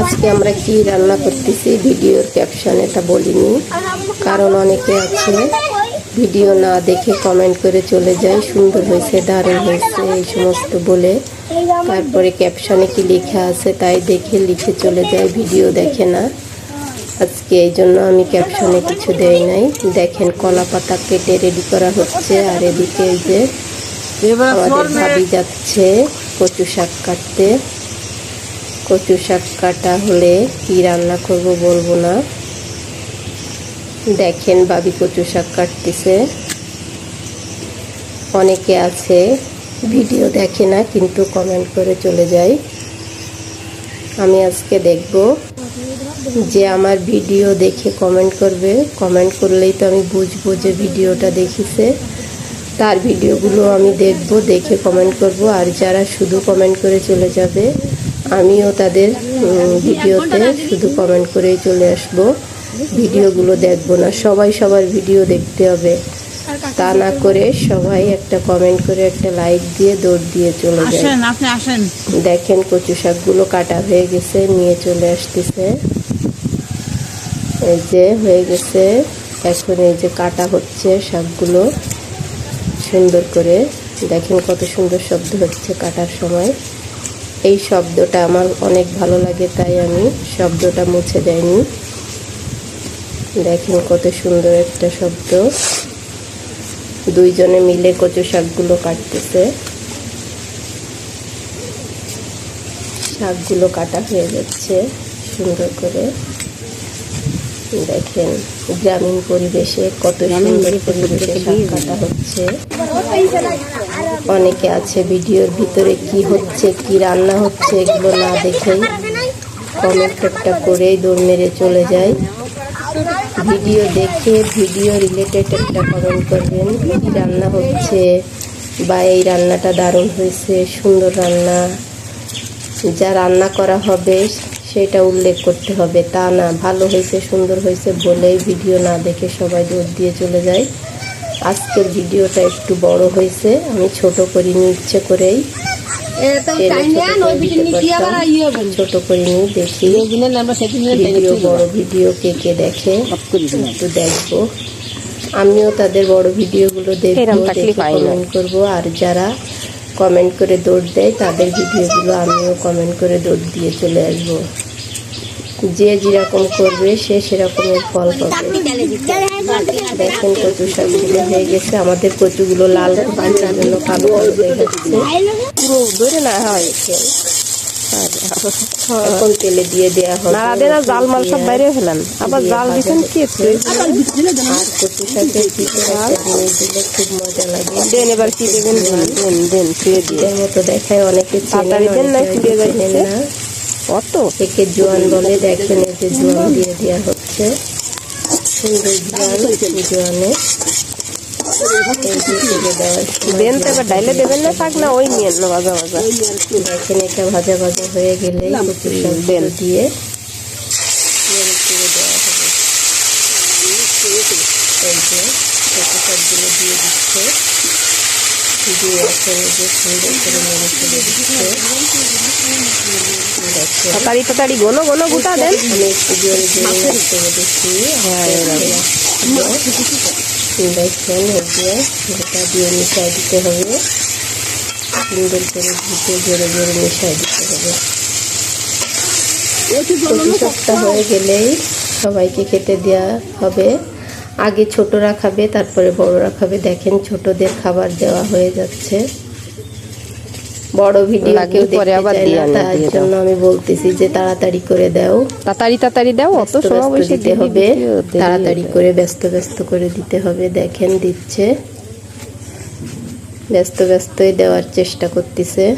আজকে আমরা কি রান্না করতেছি? ভিডিওর ক্যাপশন এটা বলিনি। কারণ অনেকে আছে ভিডিও না দেখে কমেন্ট করে চলে যায়। সুন্দর হয়েছে দারুণ হয়েছে এই সমস্ত বলে। তারপরে ক্যাপশনে কি লেখা আছে তাই দেখে লিখে চলে যায় ভিডিও দেখে না। আজকে এই জন্য আমি ক্যাপশনে কিছু দেই নাই। দেখেন কলা পাতা কেটে রেডি করা হচ্ছে। আর এদিকে এই যে আমাদের ভাবি যাচ্ছে কচু শাক কাটতে। কচু শাক কাটা হলে কি রান্না করব বলব না। দেখেন বাবি কচু শাক কাটতেছে। অনেকে আছে, ভিডিও দেখে না, কিন্তু কমেন্ট করে চলে যায়। আমি আজকে দেখব যে আমার ভিডিও দেখে কমেন্ট করবে। কমেন্ট করলেই তো আমি বুঝব যে ভিডিওটা দেখিছে। তার ভিডিওগুলো আমি দেখব, দেখে কমেন্ট করব। আর যারা শুধু কমেন্ট করে চলে যাবে আমিও তাদের ভিডিওতে শুধু কমেন্ট করেই চলে আসব। ভিডিওগুলো দেখব না সবাই সবার ভিডিও দেখতে হবে। তা না করে সবাই একটা কমেন্ট করে একটা লাইক দিয়ে দৌড় দিয়ে চলে যায়। আসেন। দেখেন কচু শাকগুলো কাটা হয়ে গেছে নিয়ে চলে আসতেছে। এই যে হয়ে গেছে এখন এই যে কাটা হচ্ছে শাকগুলো সুন্দর করে। দেখেন কত সুন্দর শব্দ হচ্ছে কাটার সময়। এই শব্দটা আমার অনেক ভালো লাগে তাই আমি শব্দটা মুছে দেয়নি দেখেন কত সুন্দর একটা শব্দ। দুইজনে মিলে কচু শাকগুলো কাটতেছে। শাকগুলো কাটা হয়ে যাচ্ছে সুন্দর করে। দেখেন গ্রামীণ পরিবেশে কত সুন্দর পরিবেশে শাক কাটা হচ্ছে। অনেকে আছে ভিডিওর ভিতরে কি হচ্ছে, কি রান্না হচ্ছে, এগুলো না দেখেই কমেন্ট একটা করেই দৌড় মেরে চলে যায় ভিডিও দেখে, ভিডিও রিলেটেড একটা কমেন্ট করবেন, কি রান্না হচ্ছে বা এই রান্নাটা দারুণ হয়েছে, সুন্দর রান্না। যা রান্না করা হবে, সেটা উল্লেখ করতে হবে। তা না, ভালো হয়েছে, সুন্দর হয়েছে বলেই ভিডিও না দেখে সবাই দৌড় দিয়ে চলে যায়। আজকের ভিডিওটা একটু বড় হয়েছে আমি ছোট করিনি ইচ্ছে করেই। ছোট করিনি দেখি। ভিডিও বড় ভিডিও কে কে দেখে একটু দেখব। আমিও তাদের বড় ভিডিওগুলো দেখব দেখে কমেন্ট করব। আর যারা কমেন্ট করে দৌড় দেয় তাদের ভিডিওগুলো আমিও কমেন্ট করে দৌড় দিয়ে চলে আসব। যে যেরকম করবে সে সেরকমের ফল পাবে দেখেন কচু শাকগুলো হয়ে গেছে আমাদের কচুগুলো লাল জন্য কালো কালো হয়ে যাচ্ছে পুরো ধরে না হয় এখন তেলে দিয়ে দেওয়া হবে নাড়া না জাল মাল সব বাইরে ফেলান আবার জাল দিচ্ছেন কি একটু আর কচু শাকের ভিতরে দিলে খুব মজা লাগে দেন এবার কি দেবেন দেন ফিরে দিয়ে মতো দেখায় অনেকে না, চেনেন যাচ্ছে। না কত? একে জোয়ান বলে দেখেন যে জোয়ান দিয়ে দেওয়া হচ্ছে। সুন্দর জোয়ান জোয়ানে। দেন তো এবার ডাইলে দেবেন না থাক না ওই না ভাজা ভাজা? দেখেন এটা ভাজা ভাজা হয়ে গেলে দেন। দিয়ে এই যে দিচ্ছে। সুন্দর করে দিচ্ছে। তাড়াতাড়ি তাড়াতাড়ি গোনো গোনো গুটা দেন। হ্যাঁ দেখেন এই গোটা দিয়ে মিশাই দিতে হবে। সুন্দর করে ঘুটে জোরে জোরে মিশাই দিতে হবে। হয়ে গেলেই সবাইকে খেতে দেওয়া হবে। আগে ছোটরা খাবে তারপরে বড়রা খাবে। দেখেন ছোটদের খাবার দেওয়া হয়ে যাচ্ছে। বড় ভিডিও কেউ পরে আবার দিয়ে তার জন্য আমি বলতেছি যে তাড়াতাড়ি করে দাও। তাড়াতাড়ি তাড়াতাড়ি দাও অত সময় বসে দিতে হবে। তাড়াতাড়ি করে ব্যস্ত ব্যস্ত করে দিতে হবে দেখেন দিচ্ছে। ব্যস্ত ব্যস্তই দেওয়ার চেষ্টা করতেছে।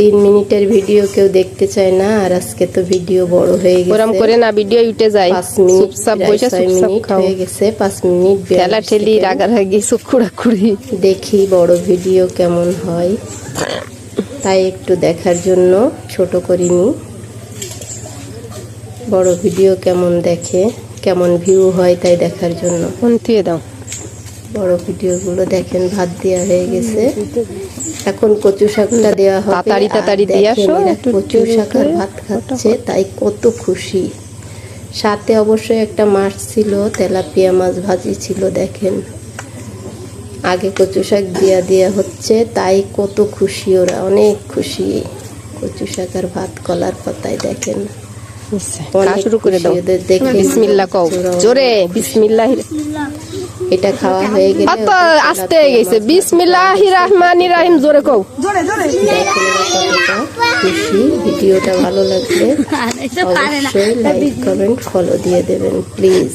তিন মিনিটের ভিডিও কেউ দেখতে চায় না আর আজকে তো ভিডিও বড় হয়ে ওরম গেছে করে না ভিডিও উঠে যায়। পাঁচ মিনিট প্রায় বসে মিনিট হয়ে গেছে পাঁচ মিনিট ঠেলা ঠেলি। রাগারাগি সুকুড়াকুড়ি দেখি বড় ভিডিও কেমন হয়। তাই একটু দেখার জন্য ছোট করিনি। বড় ভিডিও কেমন দেখে কেমন ভিউ হয় তাই দেখার জন্য। ফোন থুয়ে দাও। বড় ভিডিওগুলো দেখেন ভাত দেওয়া হয়ে গেছে। এখন কচু শাকটা দেওয়া হবে। তাড়াতাড়ি তাড়াতাড়ি দিয়ে আসো, কচু শাক আর ভাত খাচ্ছে তাই কত খুশি। সাথে অবশ্যই একটা মাছ ছিল তেলাপিয়া মাছ ভাজি ছিল দেখেন। আগে কচু শাক দিয়া দেওয়া হচ্ছে তাই কত খুশি ওরা অনেক খুশি কচু শাক আর ভাত কলার পাতায় দেখেন। শুরু করে দাও। দেখে বিসমিল্লাহ কও। জোরে বিসমিল্লাহ। এটা খাওয়া হয়ে গেলে অত আস্তে হয়ে গেছে। বিসমিল্লাহির রহমানির রহিম জোরে কও। দেখেন ওরা খুশি ভিডিওটা ভালো লাগলে অবশ্যই লাইক কমেন্ট ফলো দিয়ে দেবেন প্লিজ